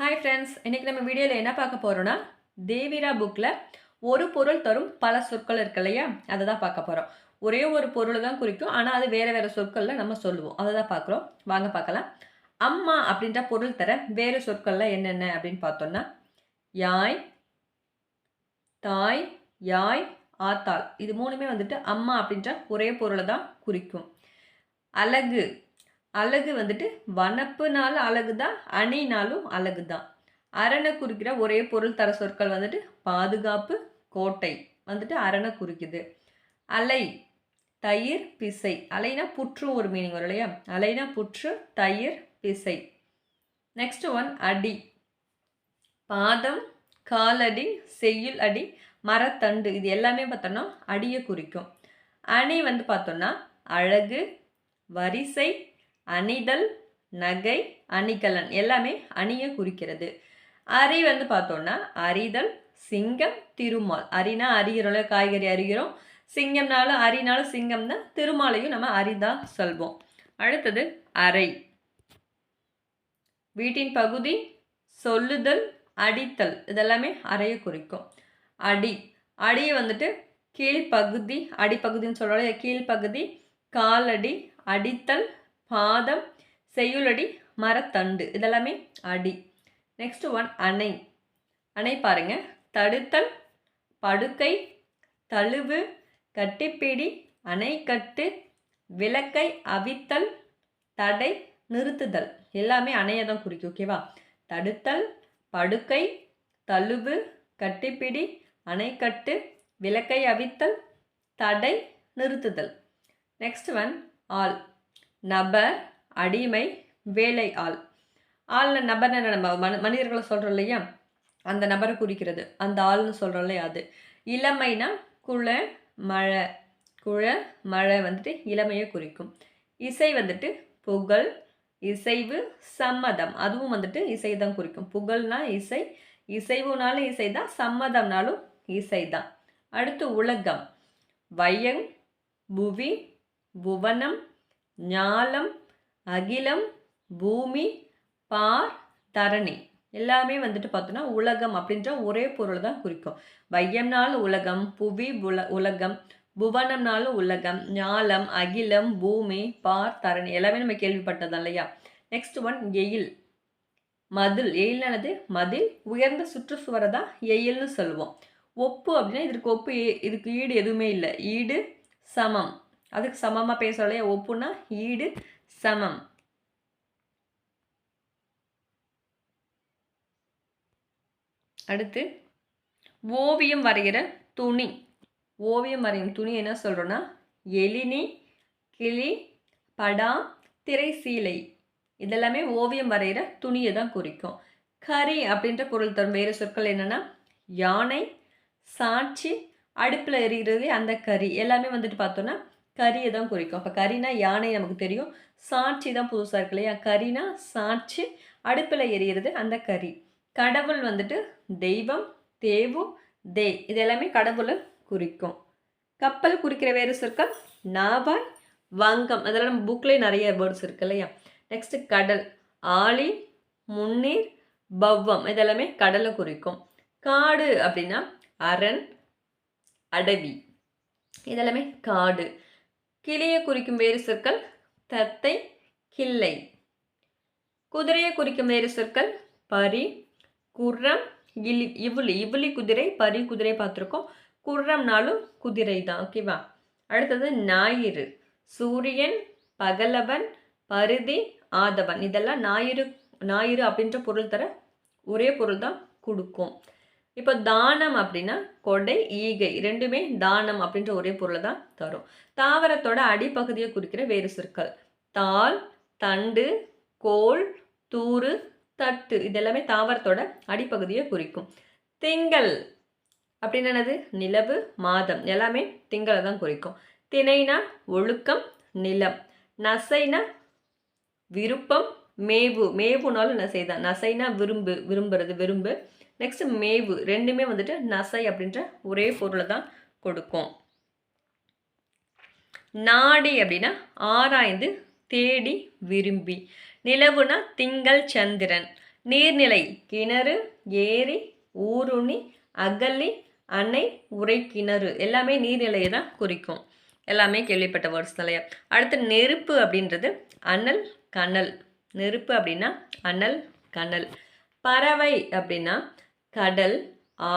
Hi friends இன்றைக்கி நம்ம வீடியோவில் என்ன பார்க்க போகிறோன்னா தேவிரா புக்கில் ஒரு பொருள் தரும் பல சொற்கள் இருக்கு இல்லையா? அதை தான் பார்க்க போகிறோம் ஒரே ஒரு பொருள் தான் குறிக்கும் ஆனால் அது வேறு வேறு சொற்களில் நம்ம சொல்லுவோம். அதை தான் பார்க்குறோம். வாங்க பார்க்கலாம். அம்மா அப்படின்ற பொருள் தர வேறு சொற்களில் என்னென்ன அப்படின்னு பார்த்தோன்னா யாய் தாய் யாய் ஆத்தாள். இது மூணுமே வந்துட்டு அம்மா அப்படின்ற ஒரே பொருளை தான் குறிக்கும். அழகு அழகு வந்துட்டு வனப்புனாலும் அழகு தான் அணினாலும் அழகு தான் அரணை குறிக்கிற ஒரே பொருள் தர சொற்கள் வந்துட்டு பாதுகாப்பு கோட்டை வந்துட்டு அரணை குறிக்குது. அலை தயிர் பிசை. அலைனா புற்றும் ஒரு மீனிங் வரும் இல்லையா? அலைனா புற்று தயிர் பிசை. நெக்ஸ்ட் ஒன் அடி. பாதம் காலடி செய்யுள் அடி மரத்தண்டு. இது எல்லாமே பார்த்தோன்னா அடியை குறிக்கும். அணி வந்து பார்த்தோன்னா அழகு வரிசை அணிதல் நகை அணிகலன் எல்லாமே அணியை குறிக்கிறது. அரி வந்து பார்த்தோன்னா அரிதல் சிங்கம் திருமால். அரினா அறிகிறோம்ல காய்கறி அறிகிறோம் சிங்கம்னாலும் அரினாலும் சிங்கம் தான். திருமாலையும் நம்ம அரிதான் சொல்வோம். அடுத்தது அறை வீட்டின் பகுதி சொல்லுதல் அடித்தல். இதெல்லாமே அறையை குறிக்கும். அடி. அடியை வந்துட்டு கீழ்ப்பகுதி அடிப்பகுதின்னு சொல்கிறோம் கீழ்ப்பகுதி காலடி அடித்தல் பாதம் செய்யுளடி மரத்தண்டு. இதெல்லாமே அடி. நெக்ஸ்ட் ஒன் அணை. அணை பாருங்க. தடுத்தல் படுக்கை தழுவு கட்டிப்பிடி அணைக்கட்டு விளக்கை அவித்தல் தடை நிறுத்துதல். எல்லாமே அணையை தான் குறிக்கும் ஓகேவா தடுத்தல் படுக்கை தழுவு கட்டிப்பிடி அணைக்கட்டு விளக்கை அவித்தல் தடை நிறுத்துதல். நெக்ஸ்ட் ஒன் ஆள். நபர் அடிமை வேலை ஆள். ஆள்னு நபர்னு நம்ம? மனி மனிதர்களை சொல்கிறோம் இல்லையா? அந்த நபரை குறிக்கிறது. அந்த ஆள்னு சொல்கிறோம் இல்லையா அது? இளமைனா குள மழை. குழ மழை வந்துட்டு இளமையை குறிக்கும். இசை வந்துட்டு புகழ் இசைவு சம்மதம். அதுவும் வந்துட்டு இசை தான் குறிக்கும். புகழ்னா இசை இசைவுனாலும் இசை தான் சம்மதம்னாலும் இசை தான். அடுத்து உலகம். வையங் புவி புவனம் ஞாலம் அகிலம் பூமி பார் தரணி. எல்லாமே வந்துட்டு பார்த்தோன்னா உலகம் அப்படின்ற ஒரே பொருள் தான் குறிக்கும். வையம்னாலும் உலகம் புவி புல உலகம் புவனம்னாலும் உலகம் ஞாலம் அகிலம் பூமி பார் தரணி. எல்லாமே நம்ம கேள்விப்பட்டது இல்லையா? நெக்ஸ்ட் ஒன் எயில். மதில். எயில்னானது மதில். உயர்ந்த சுற்றுச்சுவரை தான் எயில்னு சொல்லுவோம். ஒப்பு அப்படின்னா இதற்கு ஒப்பு இதுக்கு ஈடு எதுவுமே இல்லை. ஈடு சமம். அதுக்கு சமமாக பேசுகிறோம் இல்லையா ஒப்புனா ஈடு சமம். அடுத்து ஓவியம் வரைகிற துணி. ஓவியம் வரையும் துணி என்ன சொல்கிறோன்னா எலினி கிளி படா திரைசீலை. இதெல்லாமே ஓவியம் வரைகிற துணியை தான் குறிக்கும். கரி அப்படின்ற பொருள் தரும். வேறு சொற்கள் என்னென்னா யானை சாட்சி அடுப்பில் எரிகிறது அந்த கறி எல்லாமே வந்துட்டு பார்த்தோன்னா கரியை தான் குறிக்கும். அப்போ கரினா யானை நமக்கு தெரியும். சாட்சி தான் புதுசாக இருக்கு இல்லையா? கரினா சாட்சி அடுப்பில் எரியிறது அந்த கறி கடவுள் வந்துட்டு தெய்வம் தேவு தே. இது எல்லாமே கடவுளை குறிக்கும். கப்பல் குறிக்கிற வேறு சொற்கள் நாவாய் வங்கம். அதெல்லாம் நம்ம புக்லேயே நிறைய வேர்ட்ஸ் இருக்கு இல்லையா? நெக்ஸ்ட்டு கடல் ஆழி முன்னீர் பவ்வம். இதெல்லாமே கடலை குறிக்கும். காடு அப்படின்னா அரண் அடவி. இதெல்லாமே காடு. கிளியை குறிக்கும் வேறு சொற்கள் தத்தை கிள்ளை. குதிரையை குறிக்கும் வேறு சொற்கள் பரி குர்ரம் இலி இவுளி இவுளி குதிரை பரி குதிரை பார்த்துருக்கோம். குர்ரம்னாலும் குதிரை தான் ஓகேவா அடுத்தது ஞாயிறு. சூரியன் பகலவன் பருதி ஆதவன். இதெல்லாம் ஞாயிறு ஞாயிறு அப்படின்ற பொருள் தர ஒரே பொருள் தான் கொடுக்கும். இப்போ தானம் அப்படின்னா கொடை ஈகை. ரெண்டுமே தானம் அப்படின்ற ஒரே பொருளை தான் தரும். தாவரத்தோட அடிப்பகுதியை குறிக்கிற வேறு சொற்கள். தாள் தண்டு கோல் தூறு தட்டு. இதெல்லாமே தாவரத்தோட அடிப்பகுதியை குறிக்கும். திங்கள் அப்படின்னு என்னது? நிலவு மாதம். எல்லாமே திங்களை தான் குறிக்கும். திணைனா ஒழுக்கம் நிலம். நசைனா விருப்பம் மேவு. மேவுனாலும் நசை தான் நசைனா விரும்பு விரும்புறது விரும்பு. நெக்ஸ்ட் மேவு. ரெண்டுமே வந்துட்டு நசை அப்படின்ற ஒரே பொருளை தான் கொடுக்கும். நாடி அப்படின்னா ஆராய்ந்து தேடி விரும்பி. நிலவுனா திங்கள் சந்திரன். நீர்நிலை கிணறு ஏரி ஊருணி அகலி அணை உரை கிணறு. எல்லாமே நீர்நிலையை தான் குறிக்கும். எல்லாமே கேள்விப்பட்ட வேர்ட்ஸ் இல்லையா? அடுத்து நெருப்பு அப்படின்றது அனல் கனல். நெருப்பு அப்படின்னா அனல் கனல். பறவை அப்படின்னா கடல்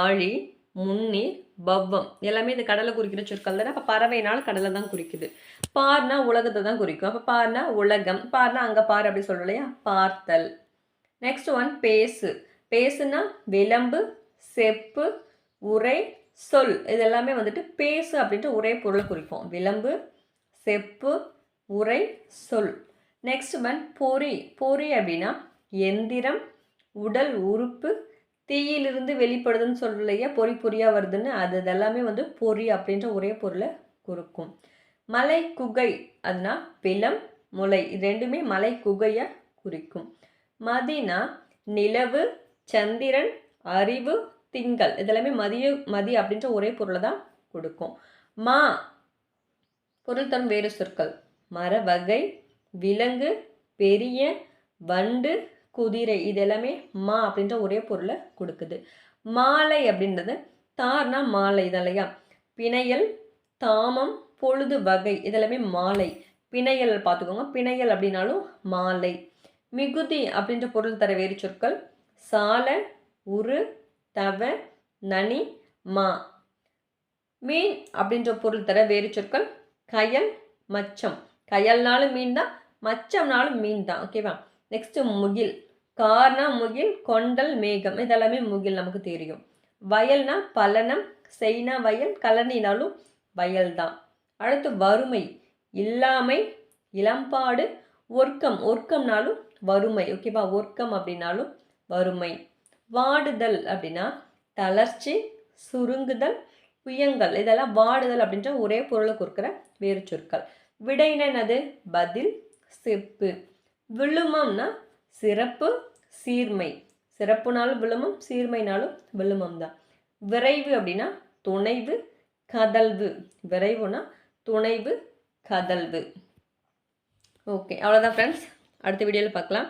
ஆழி முன்னீர் பவ்வம். எல்லாமே இந்த கடலை குறிக்கிற சொற்கள் தானே. அப்போ பறவைனால் கடலை தான் குறிக்குது. பார்னா உலகத்தை தான் குறிக்கும். அப்போ பார்னா உலகம். பார்னா அங்கே பார் அப்படி சொல்கிறோம் இல்லையா? பார்த்தல். நெக்ஸ்ட் ஒன் பேசு. பேசுனா விளம்பு செப்பு உரை சொல். இதெல்லாமே வந்துட்டு பேசு அப்படின்ட்டு ஒரே பொருளை குறிப்போம் விளம்பு செப்பு உரை சொல். நெக்ஸ்ட் ஒன் பொறி. பொறி அப்படின்னா எந்திரம் உடல் உறுப்பு தீயிலிருந்து வெளிப்படுதுன்னு சொல்லலையே பொறி பொறியாக வருதுன்னு. அது இதெல்லாமே வந்து பொறி அப்படின்ற ஒரே பொருளை குறிக்கும் மலை குகை அதுனா பிலம் முளை. இது ரெண்டுமே மலை குகையை குறிக்கும். மதினா நிலவு சந்திரன் அறிவு திங்கள். இதெல்லாமே மதிய மதி அப்படின்ற ஒரே பொருளை தான் கொடுக்கும். மா பொருள் தரும் வேறு சொற்கள். மர வகை விலங்கு பெரிய வண்டு குதிரை இது எல்லாமே மா அப்படின்ற ஒரே பொருளை கொடுக்குது. மாலை அப்படின்றது தார்னா மாலை இது இல்லையா? பிணையல் தாமம் பொழுது வகை இதெல்லாமே மாலை. பிணையல் பார்த்துக்கோங்க. பிணையல் அப்படின்னாலும் மாலை. மிகுதி அப்படின்ற பொருள் தர வேறு சொற்கள். சால உரு தவ நனி மா. மீன் அப்படின்ற பொருள் தர வேறு சொற்கள். கயல் மச்சம். கயல்னாலும் மீன் தான் மச்சம்னாலும் மீன் தான். ஓகேவா? நெக்ஸ்ட் முகில். கார்னா முகில் கொண்டல் மேகம். இதெல்லாமே முகில் நமக்கு தெரியும். வயல்னா பலனம் செய்னா வயல் கலனினாலும் வயல் தான் அடுத்து வறுமை. இல்லாமை இளம்பாடு ஒர்க்கம். ஒர்க்கம்னாலும் வறுமை. ஓகேவா ஒர்க்கம் அப்படின்னாலும் வறுமை. வாடுதல் அப்படின்னா தளர்ச்சி சுருங்குதல் புயங்கள். இதெல்லாம் வாடுதல் அப்படின்ற ஒரே பொருளை கொடுக்குற வேறு சொற்கள். விடைனா என்னது? பதில் செப்பு விழுமம்னா சிறப்பு சீர்மை. சிறப்புனாலும் விழுமம் சீர்மைனாலும் விழுமம் தான். விரைவு அப்படின்னா துணைவு கதல்வு. விரைவுனா துணைவு கதல்வு. ஓகே அவ்வளோதான் ஃப்ரெண்ட்ஸ் அடுத்த வீடியோவில் பார்க்கலாம்.